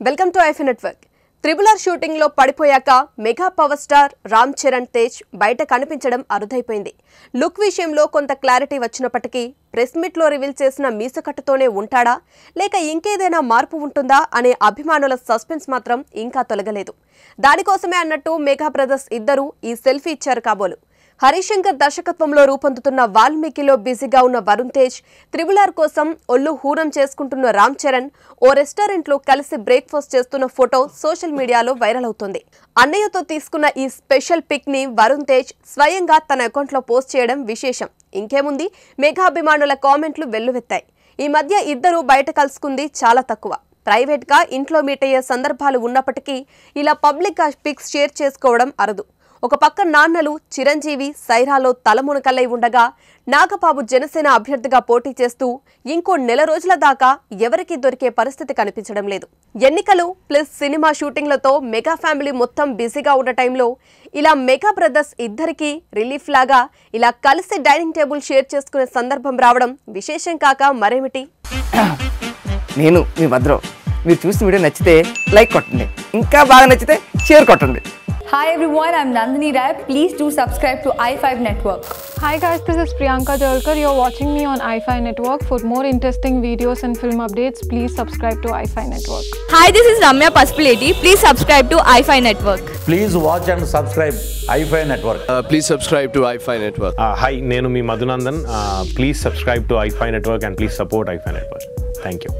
Welcome to iFi network. Triple R షూటింగ్లో పడిపోయాక mega power star Ram Charan Tej బయట కనిపించడం అరుదైపోయింది. Look విషయంలో కొంత క్లారిటీ వచ్చినప్పటికీ ప్రెస్ మీట్లో రివీల్ చేసిన మీసకట్టుతోనే ఉంటాడా? లేక ఇంకేదైనా మార్పు ఉంటుందా అనే అభిమానుల సస్పెన్స్ మాత్రం ఇంకా తొలగలేదు. దానికోసమే అన్నట్టు మెగా బ్రదర్స్ ఇద్దరూ ఈ సెల్ఫీ ఇచ్చారు కాబోలు. హరిశంకర్ దర్శకత్వంలో రూపొందుతున్న వాల్మీకిలో బిజీగా ఉన్న వరుణ్ తేజ్ త్రిబులార్ కోసం ఒళ్ళు హూనం చేసుకుంటున్న రామ్ చరణ్ ఓ రెస్టారెంట్లో కలిసి బ్రేక్ఫాస్ట్ చేస్తున్న ఫోటో సోషల్ మీడియాలో వైరల్ అవుతుంది. అన్నయ్యతో తీసుకున్న ఈ స్పెషల్ పిక్ని వరుణ్ తేజ్ స్వయంగా తన అకౌంట్లో పోస్ట్ చేయడం విశేషం. ఇంకేముంది? మెగాభిమానుల కామెంట్లు వెల్లువెత్తాయి. ఈ మధ్య ఇద్దరు బయట కలుసుకుంది చాలా తక్కువ. ప్రైవేట్గా ఇంట్లో మీట్ అయ్యే సందర్భాలు ఉన్నప్పటికీ ఇలా పబ్లిక్గా పిక్స్ షేర్ చేసుకోవడం అరదు. ఒక పక్క నాన్నలు చిరంజీవి సైరాలో తలమునకల్లై ఉండగా నాగబాబు జనసేన అభ్యర్థిగా పోటీ చేస్తూ ఇంకో నెల రోజుల దాకా ఎవరికీ దొరికే పరిస్థితి కనిపించడం లేదు. ఎన్నికలు ప్లస్ సినిమా షూటింగ్లతో మెగా ఫ్యామిలీ మొత్తం బిజీగా ఉన్న టైంలో ఇలా మెగా బ్రదర్స్ ఇద్దరికీ రిలీఫ్ లాగా ఇలా కలిసి డైనింగ్ టేబుల్ షేర్ చేసుకునే సందర్భం రావడం విశేషం కాక మరేమిటి? నేను మీ భద్రం. మీరు చూసిన వీడియో నచ్చితే లైక్ కొట్టండి. ఇంకా బాగా నచ్చితే షేర్ కొట్టండి. Hi everyone, I'm Nandini Rai. Please do subscribe to i5 Network. Hi guys, this is Priyanka Jalkar. You're watching me on iFi Network. For more interesting videos and film updates, please subscribe to iFi Network. Hi, this is Ramya Paspaleti. Please subscribe to iFi Network. Please watch and subscribe iFi Network. Uh, please subscribe to iFi Network. Hi నేను మీ Madhunandan please subscribe to iFi network and please support iFi network thank you